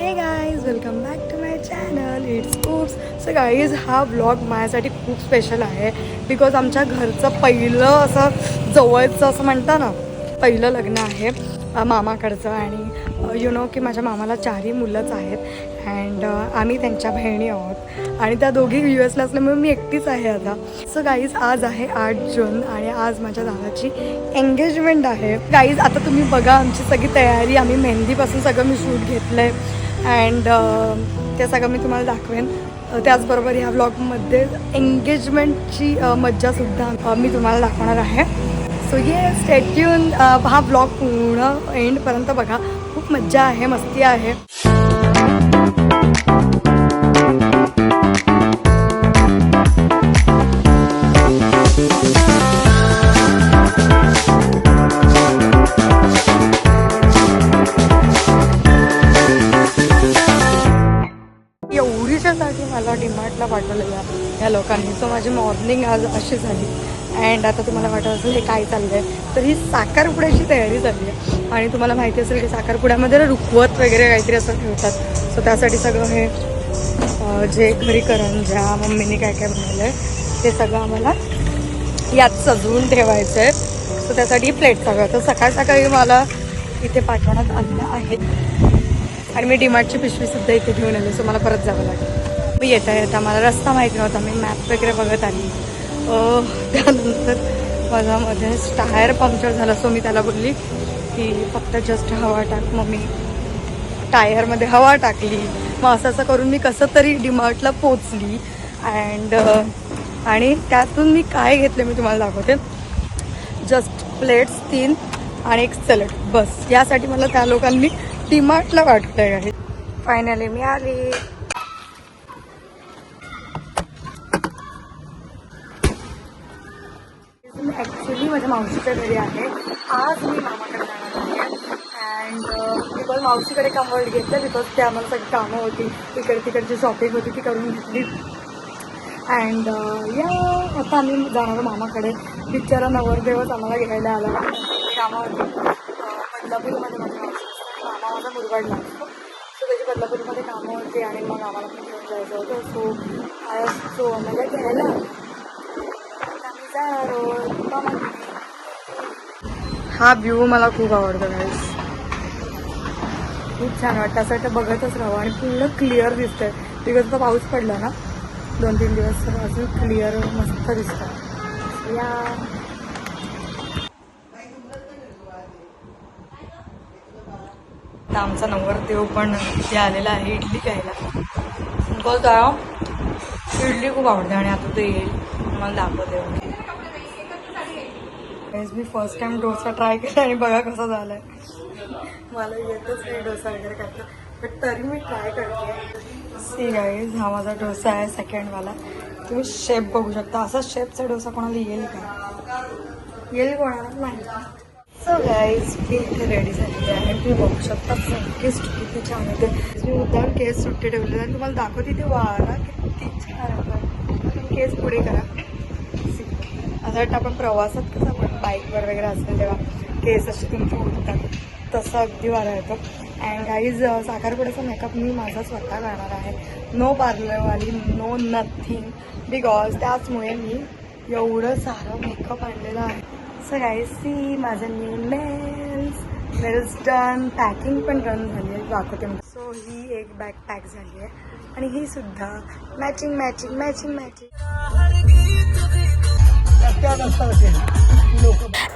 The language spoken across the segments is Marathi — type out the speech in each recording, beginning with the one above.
Hey guys welcome back to my channel it's sports so guys हा ब्लॉग माझ्यासाठी खूप स्पेशल आहे बिकॉज आमच्या घरचं पहिलं असं जवळचं असं म्हणता ना पहिलं लग्न आहे मामाकडचं आणि यु नो की माझ्या मामाला चारही मुलंच आहेत अँड आम्ही त्यांच्या बहिणी आहोत आणि त्या दोघी यू एसला असल्यामुळे मी एकटीच आहे आता. सो गाईज आज आहे आठ जून आणि आज माझ्या दादाची एंगेजमेंट आहे. गाईज आता तुम्ही बघा आमची सगळी तयारी आम्ही मेहंदीपासून सगळं मी शूट घेतलं आहे अँड ते सगळं मी तुम्हाला दाखवेन. त्याचबरोबर ह्या व्लॉगमध्ये एंगेजमेंटची मज्जासुद्धा मी तुम्हाला दाखवणार आहे. सो ये स्टेट्यून हा ब्लॉग पूर्ण एंडपर्यंत बघा. खूप मज्जा आहे मस्ती आहे. पाठवलं या या लोकांनी. सो माझी मॉर्निंग आज अशी झाली. अँड आता तुम्हाला वाटत असेल हे काय चाललं आहे तर ही साखरपुड्याची तयारी झाली आहे. आणि तुम्हाला माहिती असेल की साखरपुड्यामध्ये ना रुखवत वगैरे काहीतरी असं ठेवतात. सो त्यासाठी सगळं हे जे घरी करंज्या मम्मीने काय काय बनवलं आहे ते सगळं आम्हाला यात सजवून ठेवायचं आहे सो त्यासाठी प्लेट सगळं. तर सकाळ सकाळी मला इथे पाठवण्यात आलेलं आहे. आणि मी डिमार्टची पिशवीसुद्धा इथे घेऊन आले. सो मला परत जावं लागेल. येता येता मला रस्ता माहीत नव्हता. मी मॅप वगैरे बघत आली. त्यानंतर माझा मध्येच टायर पंक्चर झाला. सो मी त्याला बोलली की फक्त जस्ट हवा टाक मग मी टायरमध्ये हवा टाकली. मग असं असं करून मी कसं तरी डिमार्टला पोचली अँड आणि त्यातून मी काय घेतले मी तुम्हाला दाखवते. जस्ट प्लेट्स तीन आणि एक सॅलड बस. यासाठी मला त्या लोकांनी डिमार्टला वाटलं आहे फायनली मी आली ॲक्च्युली माझ्या मावशीच्या घरी आहे. आज मी मामाकडे जाणार आहे. अँड बिकॉज uh, मावशीकडे कम्फर्ट घेतलं बिकॉज ते आम्हाला सगळी कामं होती. इकडे तिकडची शॉपिंग होती ती करून घेतली. अँड या uh, आता आम्ही जाणार मामाकडे. बिचारा नवरदेवच आम्हाला घ्यायला आला. कामं uh, बदलापूरमध्ये माझ्या मावशी मामा माझा मुरगाडला असतो सो त्याची बदलापूरमध्ये कामं होती आणि मग आम्हाला पण घेऊन जायचं होतं. सो सो आम्हाला घ्यायला. आम्ही जाणार रोज हा व्ह्यू मला खूप आवडतो गाईस खूप छान वाटतं. असं वाटतं बघतच राहावं आणि पूर्ण क्लिअर दिसतंय. बिकॉज तो पाऊस पडला ना दोन तीन दिवस तर अजून क्लिअर मस्त दिसतं या. आता आमचा नवरदेव पण इथे आलेला आहे इडली घ्यायला बोलतो हो. इडली खूप आवडते आणि आता ते येईल. मला दाखवते मी फर्स्ट टाइम डोसा ट्राय केला आणि बघा कसा झालाय. मला येतच नाही डोसा वगैरे करता बट तरी मी ट्राय करते. सी गाईज हा माझा डोसा आहे सेकंडवाला तुम्ही शेप बघू शकता. असा शेपचा डोसा कोणाला येईल का? येईल कोणाला? नाही. सो गाईज मी इथे रेडी झालेली आहे. तुम्ही बघू शकता केस किती छान होते मी मुद्दाम केस सुट्टे ठेवले आणि तुम्हाला दाखवते ते वारा किती छान होता केस पुढे करा. असं वाटतं आपण प्रवासात कसं पण बाईकवर वगैरे असेल तेव्हा केस असे तुमचे उठतात तसं अगदी वारा येतो अँड गाईज साखरपुड्याचा मेकअप मी माझा स्वतः करणार आहे. नो पार्लरवाली नो नथिंग बिकॉज त्याचमुळे मी एवढं सारं मेकअप आणलेलं आहे. सो गाईज सी माझं new nails nails done packing पण डन झाली आहे. दाखवते सो ही एक बॅग पॅक झाली आहे. आणि ही सुद्धा matching matching matching matching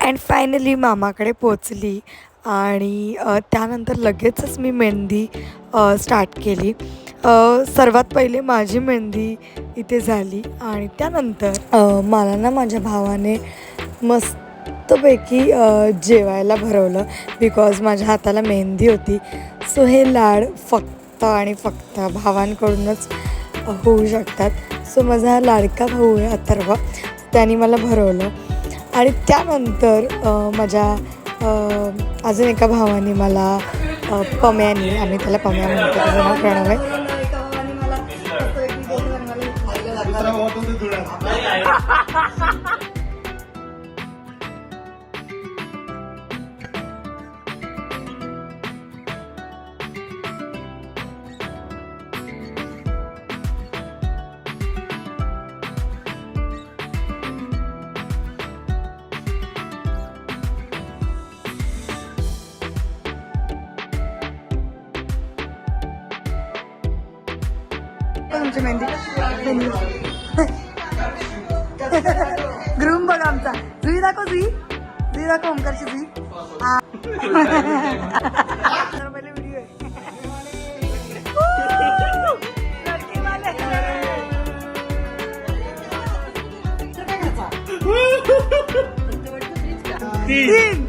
and finally मामाकडे पोचली आणि त्यानंतर लगेचच मी मेहंदी स्टार्ट केली. सर्वात पहिले माझी मेहंदी इथे झाली आणि त्यानंतर मला ना माझ्या भावाने मस्तपैकी जेवायला भरवलं बिकॉज माझ्या हाताला मेहंदी होती. सो हे लाड फक्त आणि फक्त भावांकडूनच होऊ शकतात. सो माझा लाडका भाऊ आहे अथर्व. त्याने मला भरवलं. आणि त्यानंतर माझ्या अजून एका भावाने मला पम्यानी आम्ही त्याला पम्या म्हणतो त्याचं नाव प्रणव आहे. आमची मेहंदी. ग्रूम बघा आमचा. जुई दाखव जुई. जुई दाखव ओमकारची जुई. पहिले व्हिडिओ. तीन.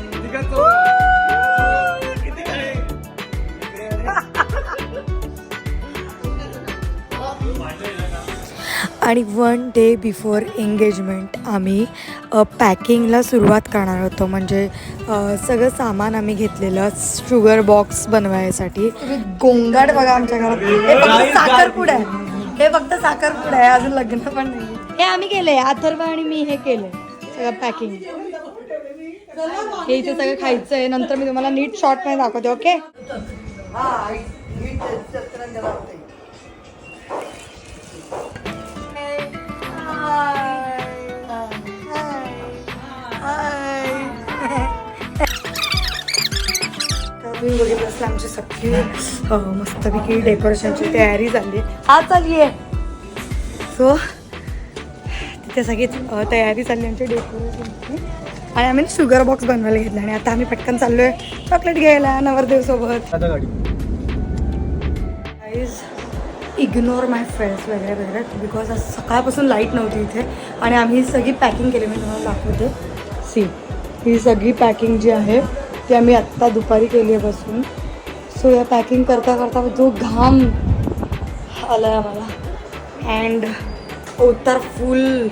आणि वन डे बिफोर एंगेजमेंट आम्ही पॅकिंगला सुरुवात करणार होतो. म्हणजे सगळं सामान आम्ही घेतलेलं शुगर बॉक्स बनवायसाठी. गोंगाट बघा आमच्या घरात. हे फक्त साखरपुडा आहे. हे फक्त साखरपुडा आहे. अजून लग्न पण नाही. हे आम्ही केलंय. अथर्व आणि मी हे केलंय. सगळं पॅकिंग हे इथे सगळं खायचं आहे नंतर मी तुम्हाला नीट शॉर्टमध्ये दाखवते ओके तुम्ही बघितलं असलं आमची सगळी मस्तपैकी डेकोरेशनची तयारी झाली. हा चालली आहे सो तिथे सगळी. अ, तयारी चालली आमची डेकोरेशनची आणि आम्ही शुगर बॉक्स बनवायला घेतला आणि आता आम्ही पटकन चाललोय. चॉकलेट घ्यायला नवरदेव सोबत. गाडी इग्नोर माय फ्रेंड्स वगैरे वगैरे बिकॉज आज सकाळपासून लाइट नव्हती इथे. आणि आम्ही ही सगळी पॅकिंग केली मी तुम्हाला दाखवते. सी ही सगळी पॅकिंग जी आहे ती आम्ही आत्ता दुपारी केली आहे बसून. सो या पॅकिंग करता करता जो घाम आला आहे आम्हाला. अँड उत्तर फुल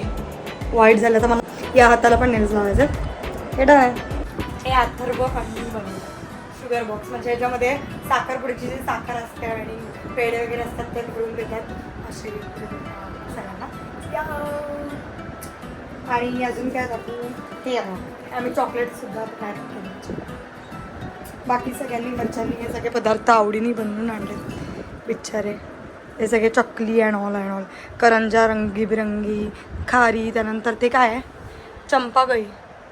वाईट झालं. तर मला या हाताला पण नेल्स लावायचं हे आहे हे अथर्व आणि बनवलं शुगर बॉक्स म्हणजे याच्यामध्ये साखरपुडीची जी साखर असते आणि पेढे वगैरे असतात ते करून देतात असे सगळ्यांना. आणि अजून काय हे आहे. आम्ही चॉकलेट सुद्धा तयार केले. बाकी सगळ्यांनी घरच्यांनी हे सगळे पदार्थ आवडीने बनवून आणले बिचारे हे सगळे chakli and all and all करंजा रंगीबिरंगी खारी त्यानंतर ते काय आहे? चंपाबाई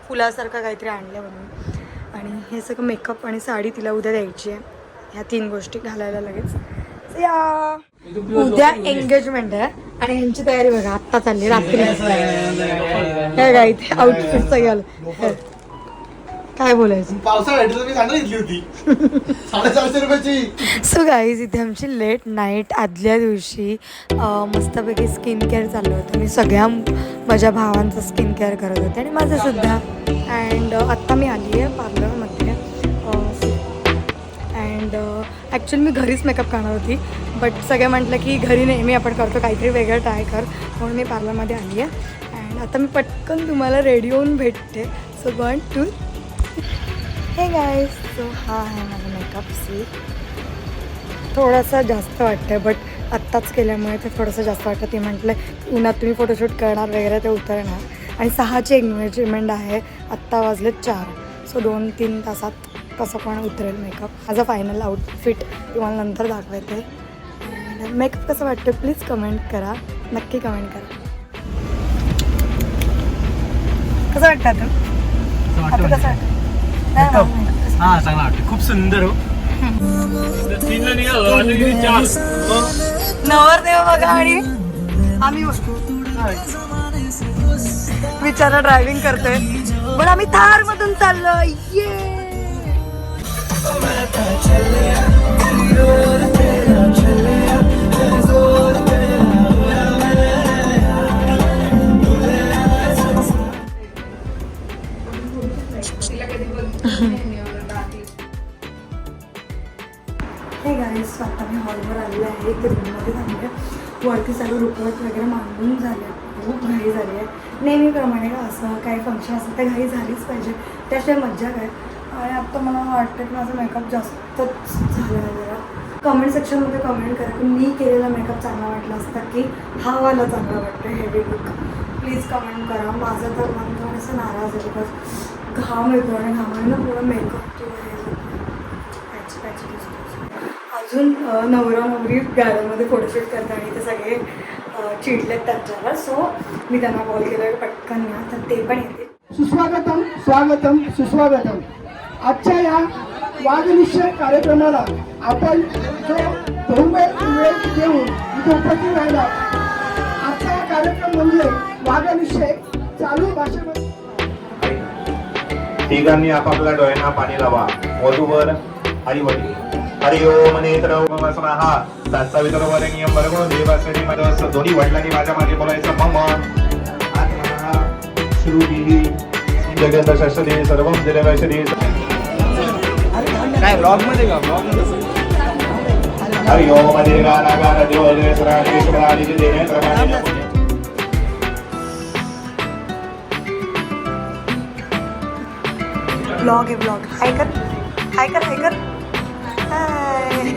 फुलासारखं काहीतरी आणलं बनवून आणि हे सगळं मेकअप आणि साडी तिला उद्या द्यायची आहे. ह्या तीन गोष्टी घालायला लगेच. या. उद्या एंगेजमेंट आहे. आणि यांची तयारी बघा आत्ता चालली रात्री. हे काय इथे आउटफिटचं गेलं. काय बोलायचं? सो गाईज इथे आमची लेट नाईट आदल्या दिवशी मस्तपैकी स्किन केअर चाललं होतं. मी सगळ्या माझ्या भावांचं स्किन केअर करत होते आणि माझं सुद्धा. अँड आत्ता मी आली आहे पार्लरमध्ये. ॲक्च्युली मी घरीच मेकअप करणार होती. बट सगळं म्हटलं की घरी नेहमी आपण करतो काहीतरी वेगळं ट्राय कर. म्हणून मी पार्लरमध्ये आली आहे. अँड आता मी पटकन तुम्हाला रेडी होऊन भेटते. सो वन टू हे गाय सो हा आहे माझा मेकअप सी थोडासा जास्त वाटतं बट आत्ताच केल्यामुळे ते थोडंसं जास्त वाटतं. ती म्हटलं उन्हात तुम्ही फोटोशूट करणार वगैरे ते उतरणार. आणि सहाची एंगेजमेंट आहे. आत्ता वाजले चार. सो दोन तीन तासात कसं पण उतरेल मेकअप माझा फायनल आउटफिट तुम्हाला नंतर दाखवते. मेकअप कसं वाटतं प्लीज कमेंट करा. नक्की कमेंट करा. कसं वाटतं आता? कसं वाटतं. हा चांगला वाटतं खूप सुंदर हो. नवरदेव बघा आणि आम्ही बिचारा ड्रायव्हिंग करतोय. पण आम्ही थार मधून चाललोय. ये हे गाईस स्वतः मी हॉलवर आलेले आहे. इथे रूममध्ये थांबले वरती सगळं रुकवत वगैरे मांडून झाले खूप घाई झाली आहे. नेहमीप्रमाणे असं काही फंक्शन असं ते घाई झालीच पाहिजे. त्याशिवाय मज्जा काय? आणि आता मला वाटतं की माझा मेकअप जास्तच झाला आहे जरा कमेंट सेक्शनमध्ये कमेंट करा की मी केलेला मेकअप चांगला वाटला असता की हा वाला चांगला वाटतो हेवी लुक प्लीज कमेंट करा. माझं तर मन थोडंसं नाराज आहे बिकॉज घाम येतो आणि घामाने ना पूर्ण मेकअप तो हे पॅची पॅची दिसतो अजून नवरा नवरी गॅलरमध्ये फोटोशूट करतात आणि ते सगळे चिडलेत त्यांच्यावर. सो मी त्यांना कॉल केला पटकन या. तर ते पण येते सुस्वागतम स्वागतम सुस्वागतम. आजच्या या वादनिश्चय कार्यक्रमाला आपण जो बहुमेळ वेळ देऊन इथे उपस्थित राहिला आजचा हा कार्यक्रम म्हणजे वादनिश्चय चालू भाषेमध्ये. तिघांनी आपापल्या डोळ्यांना पाणी लावा. वधूवर आई वडील. हरि ओम नेत्र ओम हा त्यांचा वितर नियम बरोबर देवासाठी माझं दोन्ही वडिलांनी माझ्या मागे बोलायचं मम. आत्मा श्रुती जगत शस्त्री सर्वम दिलवशरी काय ब्लॉगमध्ये का ब्लॉग हरि ओम देवेंद्र ब्लॉग आहे ब्लॉग हाय कर हाय कर हाय कर हाय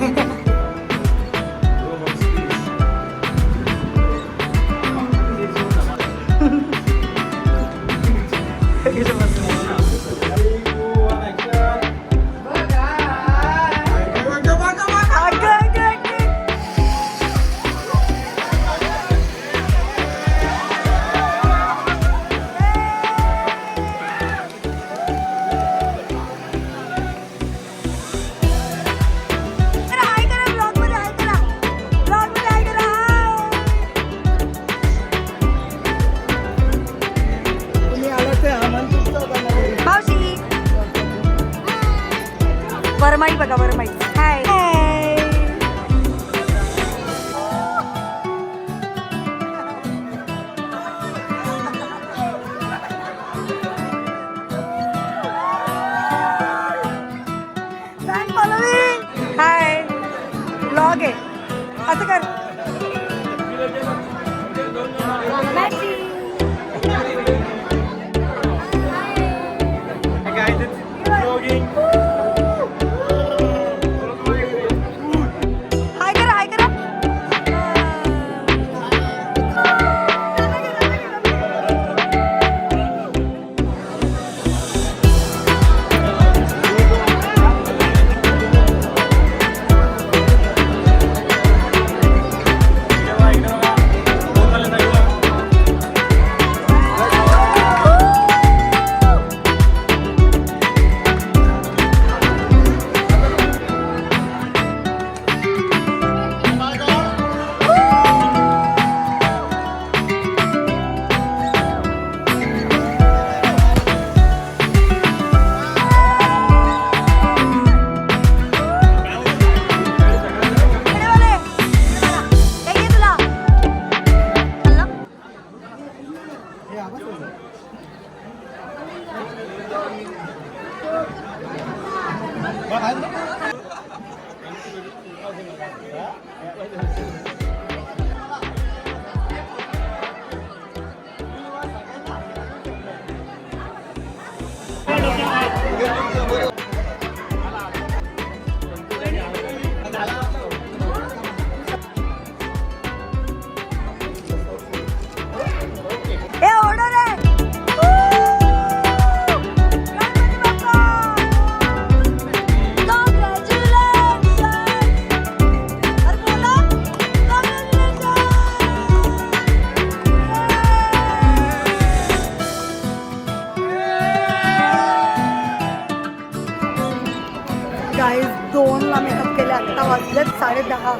आत्ता वाजलेत साडे दहा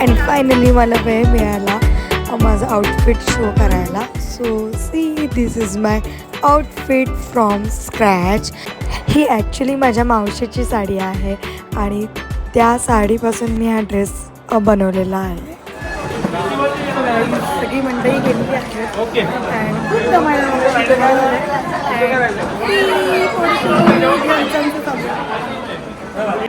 अँड फायनली मला वेळ मिळाला माझं आउटफिट शो करायला. So see this is my outfit from scratch he actually माझ्या मावशीची साडी आहे आणि त्या साडीपासून मी हा ड्रेस बनवलेला आहे. सगळी मंडळी गेलेली आहे ओके. And खूप थोडीशी.